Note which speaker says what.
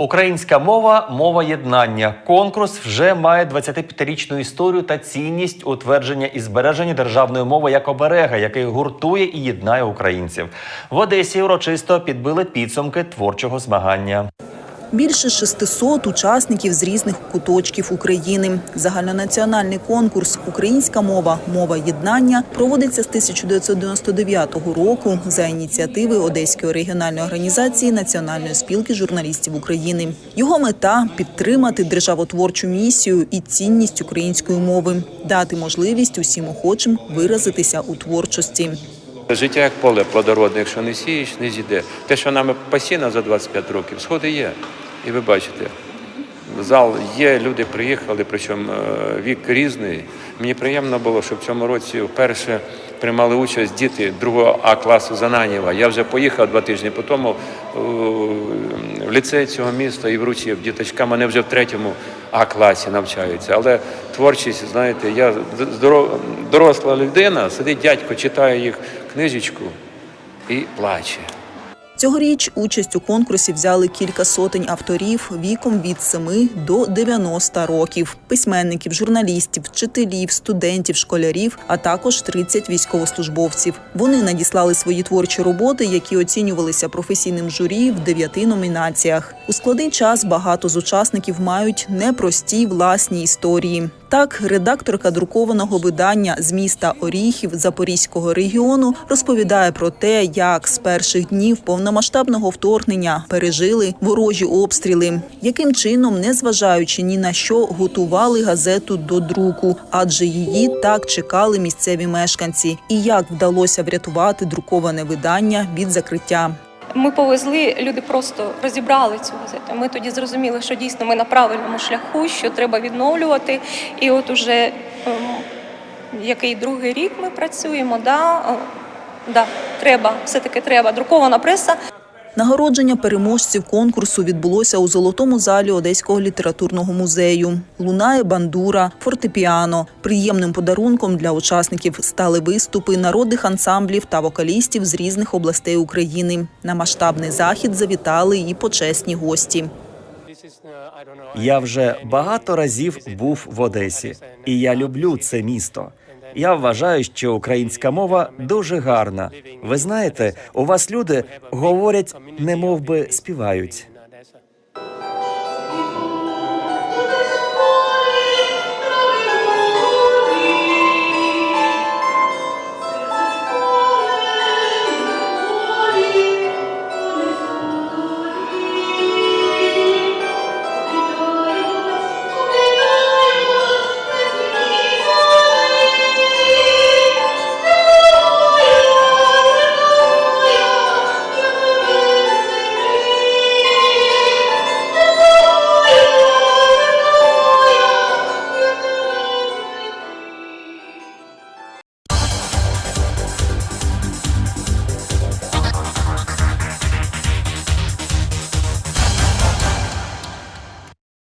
Speaker 1: Українська мова мова єднання. Конкурс вже має 25-річну історію та цінність утвердження і збереження державної мови як оберега, який гуртує і єднає українців. В Одесі урочисто підбили підсумки творчого змагання.
Speaker 2: Більше 600 учасників з різних куточків України. Загальнонаціональний конкурс Українська мова мова єднання проводиться з 1999 року за ініціативи Одеської регіональної організації Національної спілки журналістів України. Його мета підтримати державотворчу місію і цінність української мови, дати можливість усім охочим виразитися у творчості.
Speaker 3: Життя як поле плодородне, якщо не сієш, не зійде. Те, що нами посіяно за 25 років, сходи є. І ви бачите, зал є, люди приїхали, причому е, вік різний. Мені приємно було, що в цьому році вперше приймали участь діти другого А класу Зананєва. Я вже поїхав два тижні по тому е, в ліцей цього міста і вручив діточкам. Вони вже в третьому А класі навчаються. Але творчість, знаєте, я доросла людина, сидить дядько, читає їх книжечку і плаче.
Speaker 2: Цьогоріч участь у конкурсі взяли кілька сотень авторів віком від 7 до 90 років, письменників, журналістів, вчителів, студентів, школярів, а також 30 військовослужбовців. Вони надіслали свої творчі роботи, які оцінювалися професійним журі в дев'яти номінаціях. У складний час багато з учасників мають непрості власні історії. Так, редакторка друкованого видання з міста Оріхів Запорізького регіону розповідає про те, як з перших днів повномасштабного вторгнення пережили ворожі обстріли, яким чином, незважаючи ні на що, готували газету до друку, адже її так чекали місцеві мешканці, і як вдалося врятувати друковане видання від закриття.
Speaker 4: Ми повезли, люди просто розібрали цю газету. Ми тоді зрозуміли, що дійсно ми на правильному шляху, що треба відновлювати. І от уже ем, який другий рік ми працюємо, да, е, да, треба, все-таки треба. Друкована преса.
Speaker 2: Нагородження переможців конкурсу відбулося у золотому залі Одеського літературного музею. Лунає бандура, фортепіано. Приємним подарунком для учасників стали виступи народних ансамблів та вокалістів з різних областей України. На масштабний захід завітали і почесні гості.
Speaker 1: Я вже багато разів був в Одесі, і я люблю це місто. Я вважаю, що українська мова дуже гарна. Ви знаєте, у вас люди говорять, не би співають.